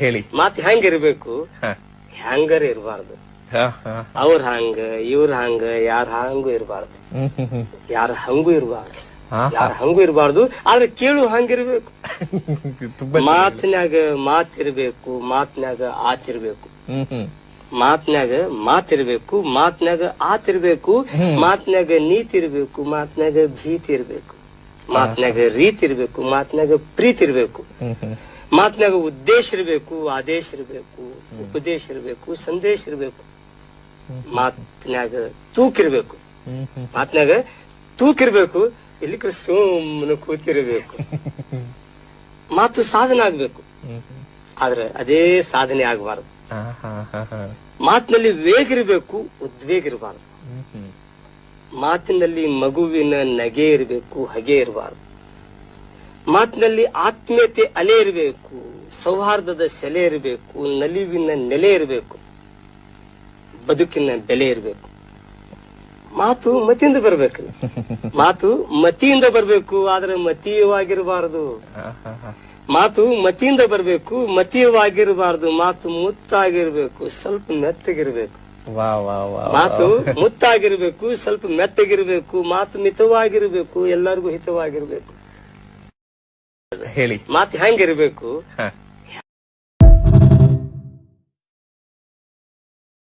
ಹೇಳಿ. ಮತ್ ಹೆಂಗಿರ್ಬೇಕು? ಹ್ಯಾಂಗರ್ ಹೆಂಗರ ಇರಬಾರ್ದು. ಅವ್ರ ಹಂಗ ಇವ್ರ ಹಂಗ ಯಾರ ಹಂಗು ಇರಬಾರ್ದು. ಯಾರ ಹಂಗು ಇರಬಾರ್ದು. ಯಾರ ಹಂಗು ಇರಬಾರ್ದು ಆದ್ರೆ ಕೇಳು ಹಂಗಿರ್ಬೇಕು. ಮಾತಿನಾಗ ಮಾತಿನ್ಯಾಗ ಮಾತಿರ್ಬೇಕು ಮಾತಿನ್ಯಾಗ ಆತಿರ್ಬೇಕು. ಮಾತಿನಾಗ ಮಾತಿರ್ಬೇಕು ಮಾತಿನ್ಯಾಗ ಆತಿರ್ಬೇಕು ಮಾತಿನ್ಯಾಗ ನೀತಿ ಇರ್ಬೇಕು ಮಾತಿನ್ಯಾಗ ಭೀತಿ ಇರ್ಬೇಕು ಮಾತಿನ್ಯಾಗ ರೀತಿ ಇರ್ಬೇಕು ಮಾತಿನ್ಯಾಗ ಪ್ರೀತಿ ಇರ್ಬೇಕು ಮಾತಿನಾಗ ಉದ್ದೇಶ ಇರಬೇಕು, ಆದೇಶ ಇರಬೇಕು, ಉಪದೇಶ ಇರಬೇಕು, ಸಂದೇಶ ಇರಬೇಕು. ಮಾತಿನಾಗ ತೂಕಿರ್ಬೇಕು ಮಾತಿನಾಗ ತೂಕಿರ್ಬೇಕು ಇಲ್ಲಿ ಸುಮ್ಮನೆ ಕೂತಿರ್ಬೇಕು. ಮಾತು ಸಾಧನೆ ಆಗ್ಬೇಕು. ಆದ್ರೆ ಅದೇ ಸಾಧನೆ ಆಗಬಾರದು. ಮಾತಿನಲ್ಲಿ ವೇಗ ಇರಬೇಕು, ಉದ್ವೇಗ ಇರಬಾರದು. ಮಾತಿನಲ್ಲಿ ಮಗುವಿನ ನಗೆ ಇರಬೇಕು, ಹಗೆ ಇರಬಾರದು. ಮಾತಿನಲ್ಲಿ ಆತ್ಮೀಯತೆ ಅಲೆ ಇರಬೇಕು ಸೌಹಾರ್ದದ ಸೆಲೆ ಇರಬೇಕು ನಲಿವಿನ ನೆಲೆ ಇರಬೇಕು ಬದುಕಿನ ಬೆಲೆ ಇರಬೇಕು. ಮಾತು ಮತಿಯಿಂದ ಬರಬೇಕು. ಮಾತು ಮತಿಯಿಂದ ಬರಬೇಕು ಆದ್ರೆ ಮತೀಯವಾಗಿರಬಾರದು. ಮಾತು ಮತಿಯಿಂದ ಬರಬೇಕು ಮತೀಯವಾಗಿರಬಾರದು. ಮಾತು ಮುತ್ತಾಗಿರ್ಬೇಕು ಸ್ವಲ್ಪ ಮೆತ್ತಗಿರ್ಬೇಕು. ಮಾತು ಮುತ್ತಾಗಿರ್ಬೇಕು ಸ್ವಲ್ಪ ಮೆತ್ತಗಿರ್ಬೇಕು. ಮಾತು ಮಿತವಾಗಿರ್ಬೇಕು ಎಲ್ಲರಿಗೂ ಹಿತವಾಗಿರ್ಬೇಕು. ಹೇಳಿ. ಮಾತು ಹೆಂಗಿರ್ಬೇಕು?